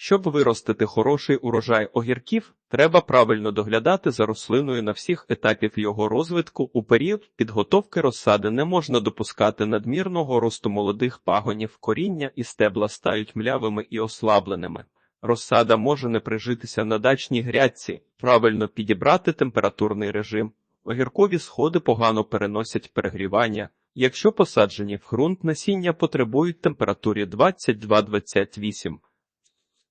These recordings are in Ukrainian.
Щоб виростити хороший урожай огірків, треба правильно доглядати за рослиною на всіх етапів його розвитку. У період підготовки розсади не можна допускати надмірного росту молодих пагонів, коріння і стебла стають млявими і ослабленими. Розсада може не прижитися на дачній грядці, правильно підібрати температурний режим. Огіркові сходи погано переносять перегрівання. Якщо посаджені в ґрунт насіння потребують температурі 22-28,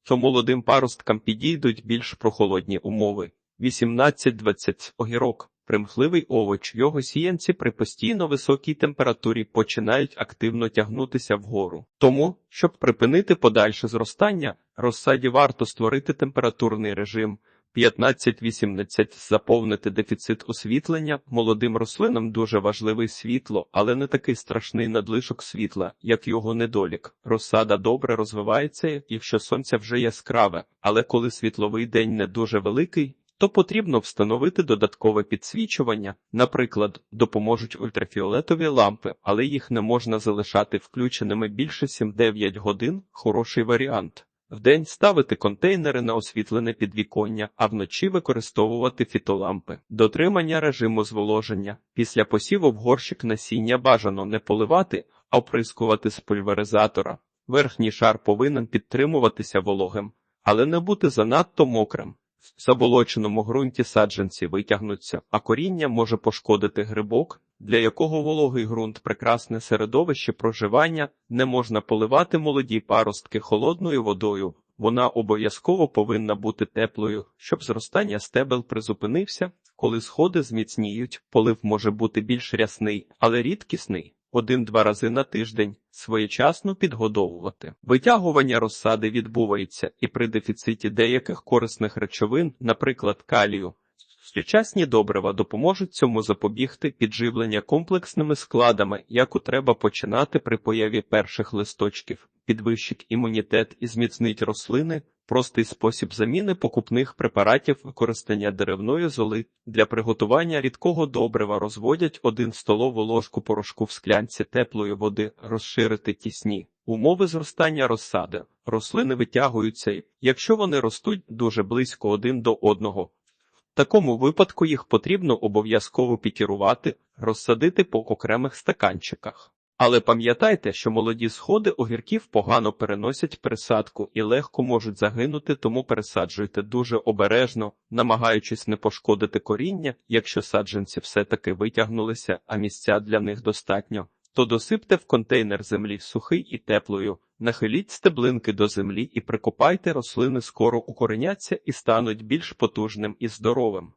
то молодим паросткам підійдуть більш прохолодні умови. 18-20 огірок. Примхливий овоч, його сіянці при постійно високій температурі починають активно тягнутися вгору. Тому, щоб припинити подальше зростання, розсаді варто створити температурний режим 15-18 заповнити дефіцит освітлення. Молодим рослинам дуже важливий світло, але не такий страшний надлишок світла, як його недолік. Розсада добре розвивається, якщо сонце вже яскраве, але коли світловий день не дуже великий, то потрібно встановити додаткове підсвічування. Наприклад, допоможуть ультрафіолетові лампи, але їх не можна залишати включеними більше 7-9 годин. Хороший варіант. Вдень ставити контейнери на освітлене підвіконня, а вночі використовувати фітолампи. Дотримання режиму зволоження. Після посіву в горщик насіння бажано не поливати, а оприскувати з пульверизатора. Верхній шар повинен підтримуватися вологим, але не бути занадто мокрим. В заболоченому ґрунті саджанці витягнуться, а коріння може пошкодити грибок, для якого вологий ґрунт прекрасне середовище проживання, не можна поливати молоді паростки холодною водою. Вона обов'язково повинна бути теплою, щоб зростання стебел призупинився. Коли сходи зміцніють, полив може бути більш рясний, але рідкісний. Один-два рази на тиждень своєчасно підгодовувати. Витягування розсади відбувається і при дефіциті деяких корисних речовин, наприклад, калію. Сучасні добрива допоможуть цьому запобігти підживлення комплексними складами, яку треба починати при появі перших листочків, підвищить імунітет і зміцнить рослини, простий спосіб заміни покупних препаратів використання деревної золи. Для приготування рідкого добрива розводять 1 столову ложку порошку в склянці теплої води, розширити тісні. Умови зростання розсади. Рослини витягуються, якщо вони ростуть дуже близько один до одного. В такому випадку їх потрібно обов'язково пікірувати, розсадити по окремих стаканчиках. Але пам'ятайте, що молоді сходи огірків погано переносять пересадку і легко можуть загинути, тому пересаджуйте дуже обережно, намагаючись не пошкодити коріння, якщо саджанці все-таки витягнулися, а місця для них достатньо, то досипте в контейнер землі сухий і теплою, нахиліть стеблинки до землі і прикопайте рослини скоро укореняться і стануть більш потужним і здоровим.